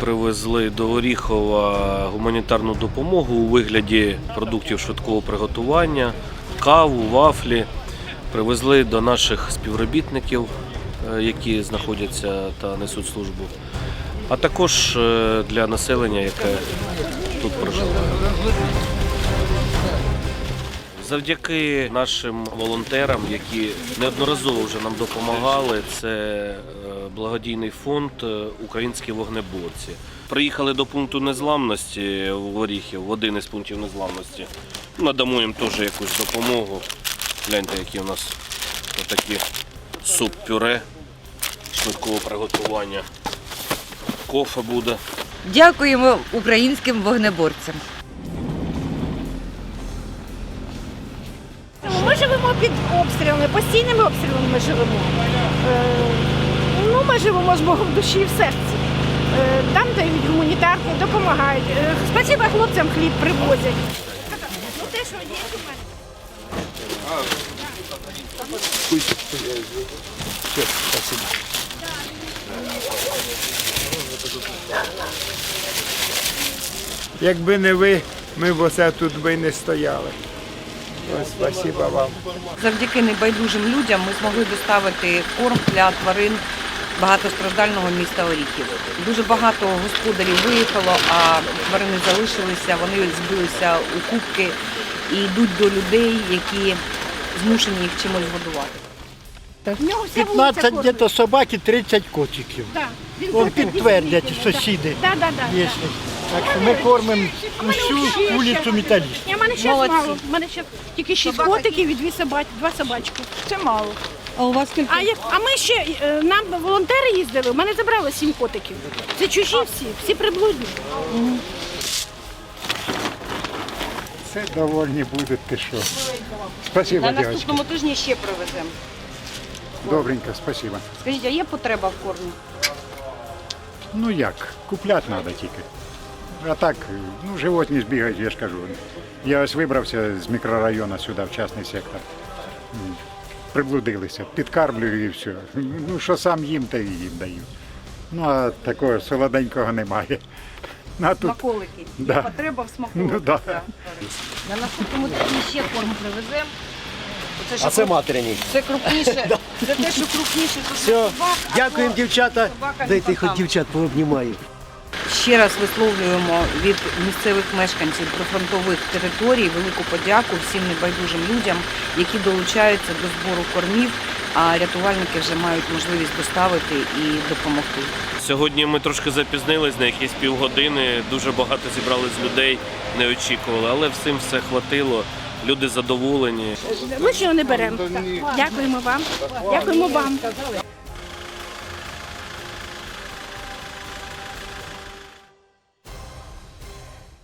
привезли до Оріхова гуманітарну допомогу у вигляді продуктів швидкого приготування, каву, вафлі. Привезли до наших співробітників, е, які знаходяться та несуть службу, а також е, для населення, яке тут проживає. Завдяки нашим волонтерам, які неодноразово вже нам допомагали, це е, благодійний фонд е, Українські вогнеборці. Приїхали до пункту незламності в Оріхів, в один із пунктів незламності. Надамо їм теж якусь допомогу. Гляньте, які у нас отакі суп-пюре швидкого приготування. Кофе буде. Дякуємо українським вогнеборцям. Живемо під обстрілами, постійними обстрілами ми живемо. Е, ну, ми живемо з Богом в душі і в серці. Е, там дають гуманітарку, допомагають. Е, спасибо хлопцям хліб привозять. Ну, те, що є у мене. Якби не ви, ми б оце тут би не стояли. Спасибо вам. Завдяки небайдужим людям ми змогли доставити корм для тварин багатостраждального міста Оріхів. Дуже багато господарів виїхало, а тварини залишилися, вони збилися у кубки і йдуть до людей, які змушені їх чимось годувати. В нього вся вулиця 15 кормить. где-то собак і 30 котиків. Да. Він підтвердять сусіди. Да, да, да, да. Так що ми кормимо усю вулицю металістів. Ні, У мене ще Молодці. мало. У мене ще тільки шість котиків і дві собаки, два собачки. Це мало. А у вас скільки? А, як- а ми ще е, нам волонтери їздили, у мене забрали сім котиків. Це чужі всі, всі приблудні. Все довольні будуть, ти що. Спасибо, На дівчатки. наступному тижні ще привеземо. Добренько, спасибо. Скажіть, а є потреба в кормі? Ну як, купляти треба тільки. А так, ну, животні збігають, я ж кажу. Я ось вибрався з мікрорайону сюди, в частний сектор. Приблудилися, підкармлюю і все. Ну, що сам їм, то і їм даю. Ну, а такого солоденького немає. Ну, а тут, Смаколики. Да. Є потреба в смаколиках. ну, да. На наступному тижні ще корм привеземо. Що А це круп- материні. Це крупніше. Це те, що крупніше. то Все, собак, а дякуємо, то дівчата. собака Дайте хоч дівчат пообнімаю. Ще раз висловлюємо від місцевих мешканців прифронтових територій велику подяку всім небайдужим людям, які долучаються до збору кормів, а рятувальники вже мають можливість доставити і допомогти. Сьогодні ми трошки запізнились на якісь півгодини. Дуже багато зібрались людей, не очікували, але всім все хватило. Люди задоволені. Ми Лишнього не беремо. Дякуємо вам. Дякуємо вам.